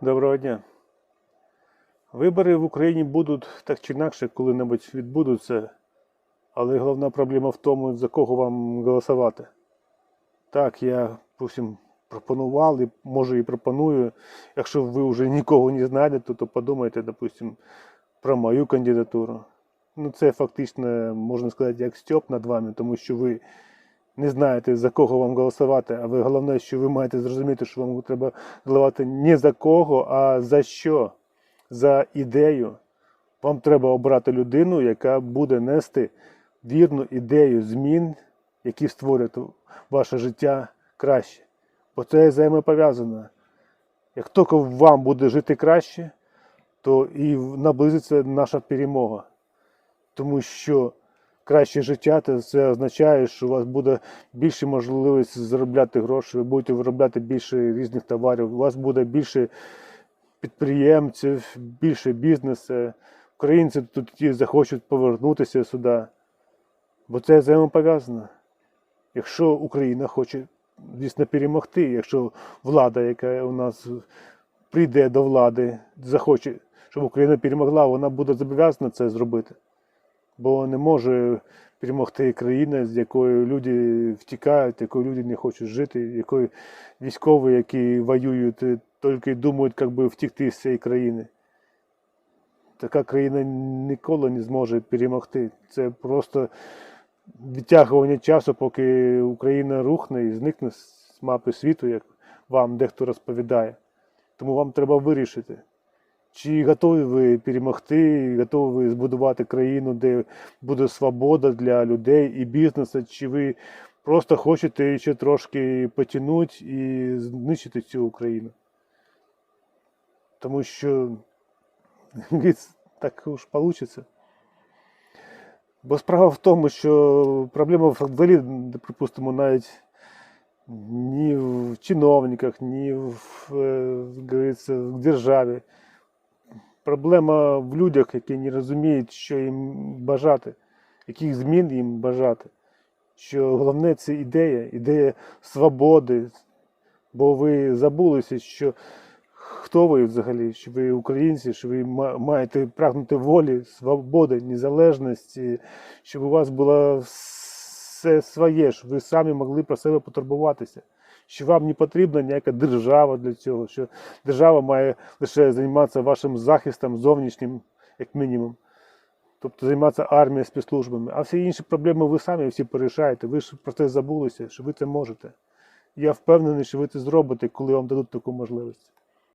Доброго дня. Вибори в Україні будуть так чи інакше коли-небудь відбудуться, але головна проблема в тому, за кого вам голосувати. Так, я допустим, пропонував і може і пропоную. Якщо ви вже нікого не знайдете, то подумайте, допустим, про мою кандидатуру. Ну, це фактично, можна сказати, як стьоп над вами, тому що ви не знаєте, за кого вам голосувати, а ви головне, що ви маєте зрозуміти, що вам треба голосувати не за кого, а за що? За ідею. Вам треба обрати людину, яка буде нести вірну ідею змін, які створять ваше життя краще. Бо це взаємопов'язано. Як тільки вам буде жити краще, то і наблизиться наша перемога. Тому що краще життя це- це означає, що у вас буде більше можливість заробляти гроші, ви будете виробляти більше різних товарів, у вас буде більше підприємців, більше бізнесу. Українці тут захочуть повернутися сюди. Бо це взаємопов'язано. Якщо Україна хоче, звісно, перемогти, якщо влада, яка у нас прийде до влади, захоче, щоб Україна перемогла, вона буде зобов'язана це зробити. Бо не може перемогти країна, з якої люди втікають, якою люди не хочуть жити, якої військові, які воюють, е, тільки думають, як би втікти з цієї країни. Така країна ніколи не зможе перемогти. Це просто відтягування часу, поки Україна рухне і зникне з мапи світу, як вам дехто розповідає. Тому вам треба вирішити. Чи готові ви перемогти, готові ви збудувати країну, де буде свобода для людей і бізнесу, чи ви просто хочете ще трошки потягнути і знищити цю Україну? Тому що так уж вийде. Бо справа в тому, що проблема взагалі, припустимо, навіть ні в чиновниках, ні в, е, в державі. Проблема в людях, які не розуміють, що їм бажати, яких змін їм бажати. Що головне це ідея, ідея свободи. Бо ви забулися, що хто ви взагалі, що ви українці, що ви маєте прагнути волі, свободи, незалежності, щоб у вас було все своє, щоб ви самі могли про себе потурбуватися. Що вам не потрібна ніяка держава для цього, що держава має лише займатися вашим захистом зовнішнім, як мінімум. Тобто займатися армією, спецслужбами. А всі інші проблеми ви самі всі порішаєте. Ви ж про це забулися, що ви це можете. Я впевнений, що ви це зробите, коли вам дадуть таку можливість.